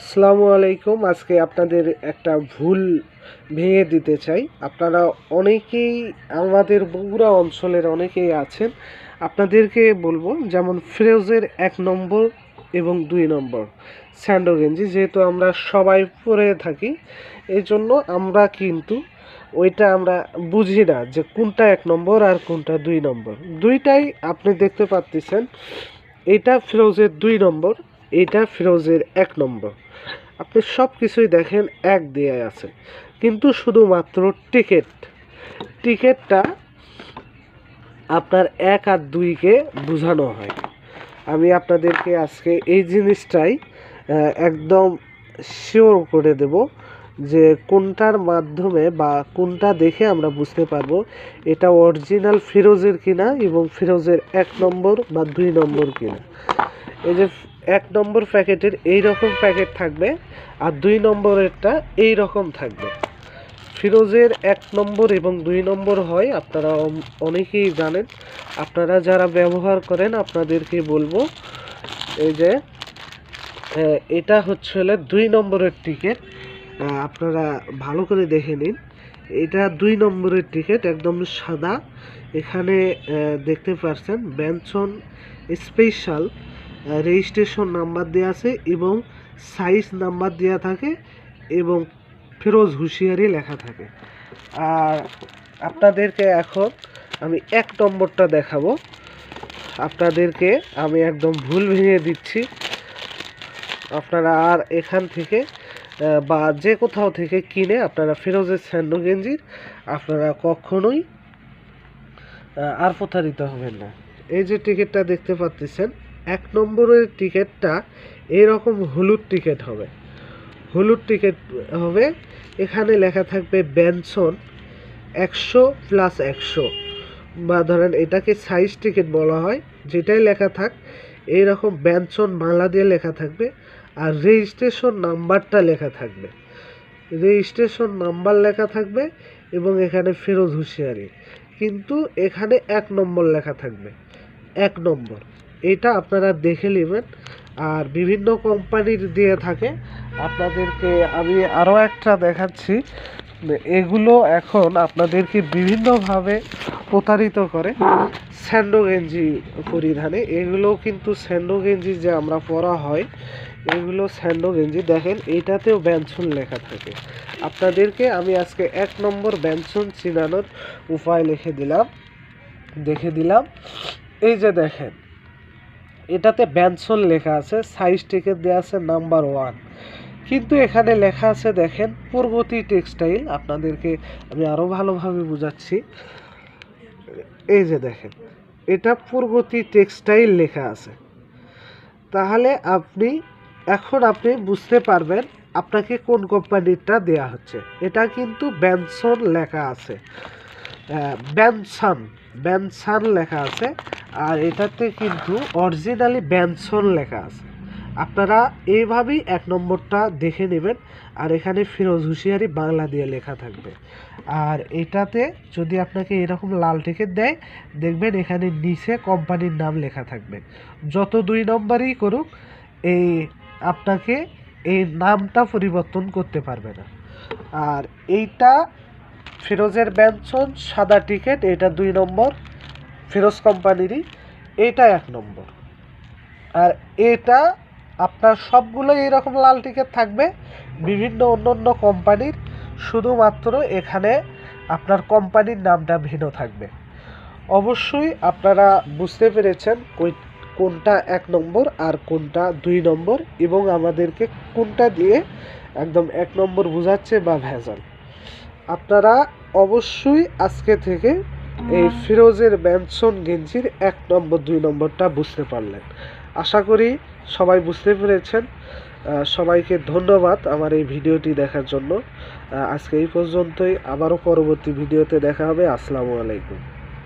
আসসালামু আলাইকুম। আজকে আপনাদের একটা ভুল ভেঙে দিতে চাই। আপনারা অনেকেই আমাদের বগুড়া অঞ্চলের অনেকেই আছেন। আপনাদেরকে বলব, যেমন ফিরোজের এক নম্বর এবং দুই নম্বর স্যান্ডো গেঞ্জি, যেহেতু আমরা সবাই পরে থাকি এই জন্য আমরা কিন্তু ওইটা আমরা বুঝি না যে কোনটা এক নম্বর আর কোনটা দুই নম্বর। দুইটাই আপনি দেখতে পাচ্ছেন এটা ফিরোজের দুই নম্বর। এটা ফিরোজের এক নম্বর। আপনি সব কিছুই দেখেন এক দেয়া আছে। কিন্তু শুধুমাত্র টিকিট। টিকিটটা আপনার এক আর দুইকে বোঝানো হয়। আমি আপনাদেরকে আজকে এই জিনিসটাই একদম শিওর করে দেব। যে কোনটার মাধ্যমে বা কোনটা দেখে আমরা বুঝতে পারব এটা অরিজিনাল ফিরোজের কিনা এবং ফিরোজের এক নম্বর বা দুই নম্বর কিনা। এই যে এক নম্বর প্যাকেটের এই রকম প্যাকেট থাকবে আর দুই নম্বরেরটা এই রকম থাকবে। ফিরোজের এক নম্বর এবং দুই নম্বর হয়, আপনারা অনেকেই জানেন। আপনারা যারা ব্যবহার করেন, আপনাদেরকে বলব, এই যে এটা হচ্ছে হলে দুই নম্বরের টিকিট। আপনারা ভালো করে দেখে নিন। এটা দুই নম্বরের টিকিট, একদম সাদা। এখানে দেখতে পাচ্ছেন বেনসন স্পেশাল রেজিস্ট্রেশন নাম্বার দেওয়া আছে এবং সাইজ নাম্বার দেওয়া থাকে এবং ফিরোজ হুঁশিয়ারি লেখা থাকে। আর আপনাদেরকে এখন আমি এক নম্বরটা দেখাবো। আপনাদেরকে আমি একদম ভুল ভেঙে দিচ্ছি। আপনারা আর এখান থেকে বা যে কোথাও থেকে কিনে আপনারা ফিরোজের স্যান্ডো গেঞ্জির আপনারা কখনোই আর প্রতারিত হবেন না। এই যে টিকিটটা দেখতে পাচ্ছেন, এক নম্বরের টিকিটটা এরকম হলুদ টিকিট হবে। হলুদ টিকিট হবে, এখানে লেখা থাকবে বেনসন একশো প্লাস একশো। বা ধরেন এটাকে সাইজ টিকিট বলা হয়, যেটাই লেখা থাক এইরকম বেনসন বাংলা দিয়ে লেখা থাকবে আর রেজিস্ট্রেশন নাম্বারটা লেখা থাকবে। রেজিস্ট্রেশন নাম্বার লেখা থাকবে এবং এখানে ফেরত হুঁশিয়ারি। কিন্তু এখানে এক নম্বর লেখা থাকবে। এক নম্বর। এটা আপনারা দেখে নেবেন। আর বিভিন্ন কোম্পানির দিয়ে থাকে। আপনাদেরকে আমি আরও একটা দেখাচ্ছি। এগুলো এখন আপনাদেরকে বিভিন্নভাবে প্রতারিত করে। স্যান্ডো গেঞ্জি পরিধানে। এগুলো কিন্তু স্যান্ডো গেঞ্জি যে আমরা পরা হয় এগুলো স্যান্ডো গেঞ্জি। দেখেন এইটাতেও ব্যঞ্জন লেখা থাকে। আপনাদেরকে আমি আজকে এক নম্বর ব্যঞ্জন চিনানোর উপায় লিখে দিলাম, দেখে দিলাম। এই যে দেখেন, এটাতে ব্যঞ্জন লেখা আছে সাইজ টিকে দেওয়া আছে নাম্বার ওয়ান কিন্তু এখানে লেখা আছে, দেখেন, পূর্বতী টেক্সটাইল আপনাদেরকে আমি আরও ভালোভাবে বোঝাচ্ছি। এই যে দেখেন, এটা পূর্বতী টেক্সটাইল লেখা আছে। তাহলে আপনি এখন আপনি বুঝতে পারবেন আপনাকে কোন কোম্পানিরটা দেয়া হচ্ছে। এটা কিন্তু ব্যানসন লেখা আছে। ব্যানসান ব্যানসান লেখা আছে। আর এটাতে কিন্তু অরিজিনালি ব্যানসন লেখা আছে। আপনারা এইভাবেই এক নম্বরটা দেখে নেবেন। আর এখানে ফিরোজ হুঁশিয়ারি বাংলা দিয়ে লেখা থাকবে। আর এটাতে যদি আপনাকে এরকম লাল টিকিট দেয়, দেখবেন এখানে নিচে কোম্পানির নাম লেখা থাকবে। যত দুই নম্বরই করুক, এই আপনাকে এই নামটা পরিবর্তন করতে পারবে না। আর এইটা ফিরোজের ব্যঞ্জন সাদা টিকিট এটা দুই নম্বর, ফিরোজ কোম্পানিরই এটা এক নম্বর। আর এটা আপনার সবগুলো এইরকম লাল টিকিট থাকবে, বিভিন্ন অন্য অন্য কোম্পানির শুধুমাত্র এখানে আপনার কোম্পানির নামটা ভিন্ন থাকবে। অবশ্যই আপনারা বুঝতে পেরেছেন, কই কোনটা এক নম্বর আর কোনটা দুই নম্বর এবং আমাদেরকে কোনটা দিয়ে একদম এক নম্বর বোঝাচ্ছে বা ভেজাল। আপনারা অবশ্যই আজকে থেকে এই ফিরোজের ব্যানসন গেঞ্জির এক নম্বর দুই নম্বরটা বুঝতে পারলেন। আশা করি সবাই বুঝতে পেরেছেন। সবাইকে ধন্যবাদ আমার এই ভিডিওটি দেখার জন্য। আজকে এই পর্যন্তই। আবারও পরবর্তী ভিডিওতে দেখা হবে। আসসালামু আলাইকুম।